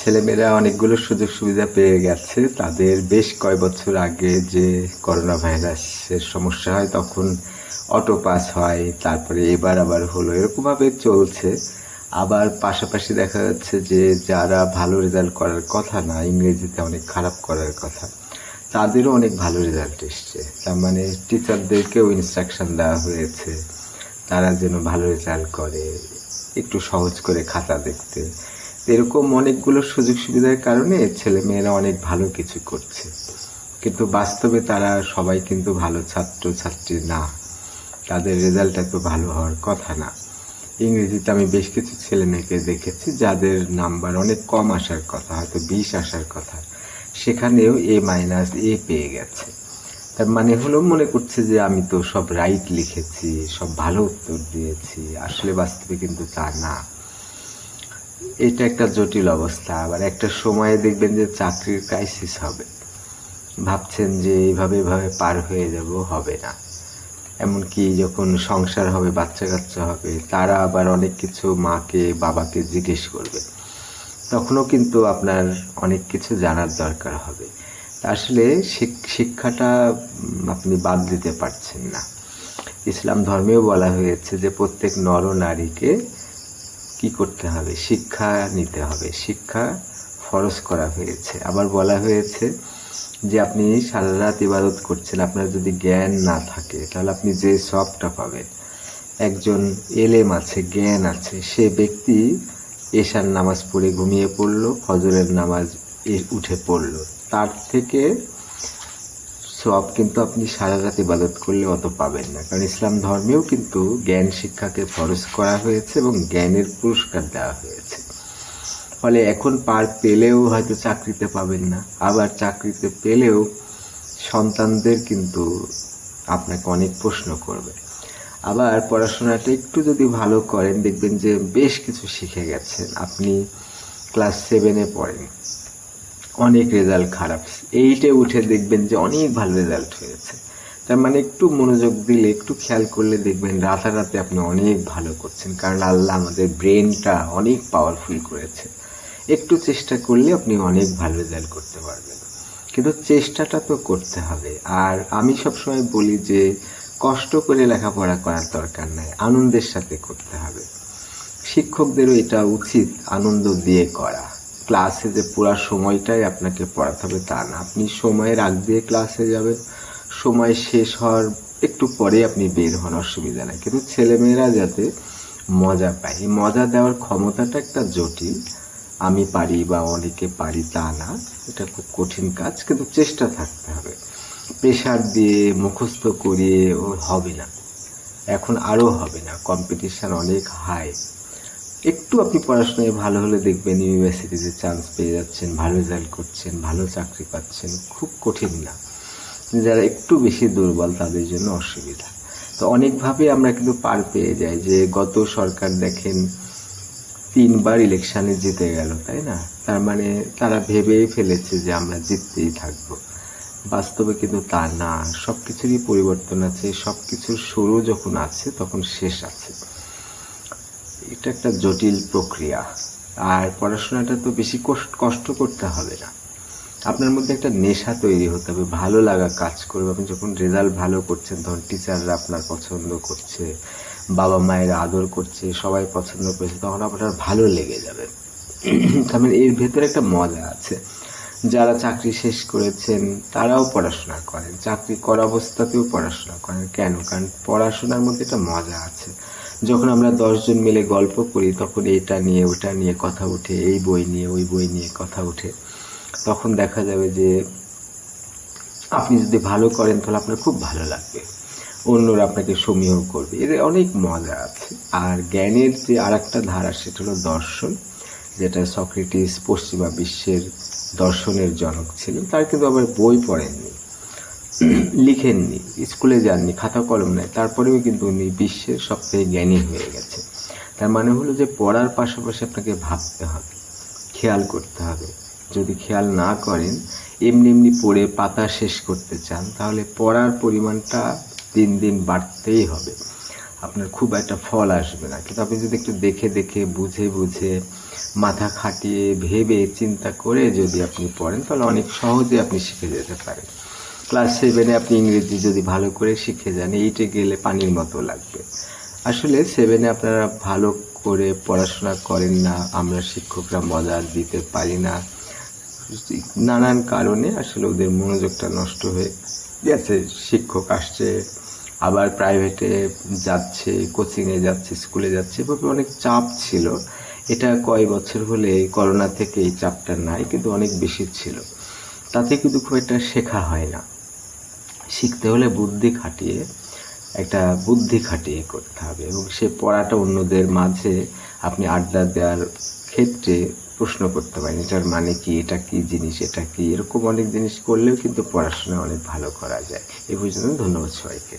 ছেলেমেয়েরা অনেকগুলো সুযোগ সুবিধা পেয়ে গেছে। তাদের বেশ কয় বছর আগে যে করোনা ভাইরাসের সমস্যা হয়, তখন অটো পাস হয়, তারপরে এবার আবার হলো, এরকমভাবে চলছে। আবার পাশাপাশি দেখা যাচ্ছে যে যারা ভালো রেজাল্ট করার কথা না, ইংরেজিতে অনেক খারাপ করার কথা, তাদেরও অনেক ভালো রেজাল্ট এসছে। তার মানে টিচারদেরকেও ইনস্ট্রাকশন দেওয়া হয়েছে, তারা যেন ভালো রেজাল্ট করে, একটু সহজ করে খাতা দেখতে। এরকম অনেকগুলো সুযোগ সুবিধার কারণে ছেলে মেয়েরা অনেক ভালো কিছু করছে। কিন্তু বাস্তবে তারা সবাই কিন্তু ভালো ছাত্র, ছাত্রী না। তাদের রেজাল্ট এত ভালো হওয়ার কথা না। ইংরেজিতে আমি বেশ কিছু ছেলে মেয়েকে দেখেছি, যাদের নাম্বার অনেক কম আসার কথা, হয়তো বিশ আসার কথা। সেখানেও এ মাইনাস এ পেয়ে গেছে। তার মানে হলো মনে করছে যে আমি তো সব রাইট লিখেছি, সব ভালো উত্তর দিয়েছি। আসলে বাস্তবে কিন্তু তা না। এটা একটা জটিল অবস্থা। আবার একটা সময়ে দেখবেন যে চাকরির ক্রাইসিস হবে। ভাবছেন যে এইভাবে এইভাবে পার হয়ে যাব, হবে না। এমনকি যখন সংসার হবে, বাচ্চা কাচ্চা হবে, তারা আবার অনেক কিছু মাকে, বাবাকে জিজ্ঞেস করবে। তখনও কিন্তু আপনার অনেক কিছু জানার দরকার হবে। আসলে শিক্ষাটা আপনি বাদ দিতে পারছেন না। ইসলাম ধর্মেও বলা হয়েছে যে প্রত্যেক নর নারীকে কি করতে হবে? শিক্ষা নিতে হবে। শিক্ষা ফরজ করা হয়েছে। আবার বলা হয়েছে যে আপনি সারা রাত ইবাদত করছেন, আপনার যদি জ্ঞান না থাকে, তাহলে আপনি যে সবটা পাবেন। একজন এলেম আছে, জ্ঞান আছে, সে ব্যক্তি এশার নামাজ পড়ে ঘুমিয়ে পড়ল, ফজরের নামাজ উঠে পড়ল। তার থেকে সব কিন্তু আপনি সারা রাত ইবাদত করলে অত পাবেন না। কারণ ইসলাম ধর্মেও কিন্তু জ্ঞান শিক্ষাকে ফরজ করা হয়েছে এবং জ্ঞানের পুরস্কার দেওয়া হয়েছে। ফলে এখন পার পেলেও হয়তো চাকরিতে পাবেন না। আবার চাকরিতে পেলেও সন্তানদের কিন্তু আপনাকে অনেক প্রশ্ন করবে। আবার পড়াশোনাটা একটু যদি ভালো করেন, দেখবেন যে বেশ কিছু শিখে গেছেন। আপনি ক্লাস সেভেনে পড়েন। অনেক রেজাল্ট খারাপ। এইটে উঠে দেখবেন যে অনেক ভালো রেজাল্ট হয়েছে। তার মানে একটু মনোযোগ দিলে, একটু খেয়াল করলে দেখবেন রাতারাতি আপনি অনেক ভালো করছেন। কারণ আল্লাহ আমাদের ব্রেনটা অনেক পাওয়ারফুল করেছে। একটু চেষ্টা করলে আপনি অনেক ভালো রেজাল্ট করতে পারবেন। কিন্তু চেষ্টাটা তো করতে হবে। আর আমি সবসময় বলি যে, কষ্ট করে লেখাপড়া করার দরকার নাই, আনন্দের সাথে করতে হবে। শিক্ষকদেরও এটা উচিত, আনন্দ দিয়ে করা। ক্লাসে যে পুরো সময়টাই আপনাকে পড়াতে হবে তা না। আপনি সময়ের আগ দিয়ে ক্লাসে যাবেন। সময় শেষ হওয়ার একটু পরে আপনি বের হন, অসুবিধা নাই। কিন্তু ছেলেমেয়েরা যাতে মজা পায় মজা দেওয়ার ক্ষমতাটা একটা জটিল। আমি পারি বা অনেকে পারি, তা না। এটা খুব কঠিন কাজ, কিন্তু চেষ্টা থাকতে হবে। প্রেশার দিয়ে মুখস্থ করিয়ে ও হবে না। এখন আরও হবে না। কম্পিটিশান অনেক হাই একটু আপনি পড়াশোনায় ভালো হলে দেখবেন ইউনিভার্সিটিতে চান্স পেয়ে যাচ্ছেন, ভালো রেজাল্ট করছেন, ভালো চাকরি পাচ্ছেন, খুব কঠিন না। যারা একটু বেশি দুর্বল তাদের জন্য অসুবিধা। তো অনেকভাবে আমরা কিন্তু পার পেয়ে যাই যে গত সরকার দেখেন তিনবার ইলেকশানে জিতে গেল, তাই না? তার মানে তারা ভেবেই ফেলেছে যে আমরা জিততেই থাকব। বাস্তবে কিন্তু তা না। সব কিছুরই পরিবর্তন আছে সব কিছুর শুরু যখন আছে তখন শেষ আছে। এটা একটা জটিল প্রক্রিয়া। আর পড়াশোনাটা তো বেশি কষ্ট করতে হবে না। আপনার মধ্যে একটা নেশা তৈরি হতে হবে, ভালো লাগা কাজ করবে। আপনি যখন রেজাল্ট ভালো করছেন, তখন টিচাররা আপনার পছন্দ করছে, বাবা মায়ের আদর করছে, সবাই পছন্দ করছে, তখন আপনার ভালো লেগে যাবে। তার মানে এর ভেতরে একটা মজা আছে। যারা চাকরি শেষ করেছেন, তারাও পড়াশোনা করেন। চাকরি করা অবস্থাতেও পড়াশোনা করেন। কেন? কারণ পড়াশোনার মধ্যে একটা মজা আছে। যখন আমরা দশজন মিলে গল্প করি, তখন এটা নিয়ে ওটা নিয়ে কথা উঠে, এই বই নিয়ে, ওই বই নিয়ে কথা উঠে। তখন দেখা যাবে যে আপনি যদি ভালো করেন, তাহলে আপনার খুব ভালো লাগবে। অন্যরা আপনাকে সমীহ করবে। এর অনেক মজা আছে। আর জ্ঞানের যে আর একটা ধারা, সেটা হলো দর্শন, যেটা সক্রেটিস পশ্চিমা বিশ্বের দর্শনের জনক ছিলেন। তার কিন্তু আবার বই পড়েননি। লিখেননি, স্কুলে যাননি, খাতা কলম নেই, তারপরেও কিন্তু উনি বিশ্বের সবথেকে জ্ঞানী হয়ে গেছে। তার মানে হলো যে পড়ার পাশাপাশি আপনাকে ভাবতে হবে, খেয়াল করতে হবে। যদি খেয়াল না করেন, এমনি এমনি পড়ে পাতা শেষ করতে চান, তাহলে পড়ার পরিমাণটা দিন দিন বাড়তেই হবে। আপনার খুব একটা ফল আসবে না। কিন্তু আপনি যদি একটু দেখে দেখে, বুঝে বুঝে, মাথা খাটিয়ে ভেবে চিন্তা করে যদি আপনি পড়েন, তাহলে অনেক সহজে আপনি শিখে যেতে পারেন। ক্লাস সেভেনে আপনি ইংরেজি যদি ভালো করে শিখে যান, এইটে গেলে পানির মতো লাগবে। আসলে সেভেনে আপনারা ভালো করে পড়াশোনা করেন না, আমরা শিক্ষকরা মজা দিতে পারি না। নানান কারণে আসলে ওদের মনোযোগটা নষ্ট হয়ে গেছে। শিক্ষক আসছে, আবার প্রাইভেটে যাচ্ছে কোচিংয়ে যাচ্ছে স্কুলে যাচ্ছে, এভাবে অনেক চাপ ছিল। এটা কয় বছর হলে করোনা থেকে এই চাপটা নাই, কিন্তু অনেক বেশি ছিল। তাতে কিন্তু খুব একটা শেখা হয় না। শিখতে হলে বুদ্ধি খাটিয়ে, একটা বুদ্ধি খাটিয়ে করতে হবে এবং সে পড়াটা অন্যদের মাঝে আপনি আড্ডা দেওয়ার ক্ষেত্রে প্রশ্ন করতে পারেন, এটার মানে কি, এটা কি জিনিস, এটা কি? এরকম অনেক জিনিস করলেও কিন্তু পড়াশোনা অনেক ভালো করা যায়। এই পর্যন্ত ধন্যবাদ সবাইকে।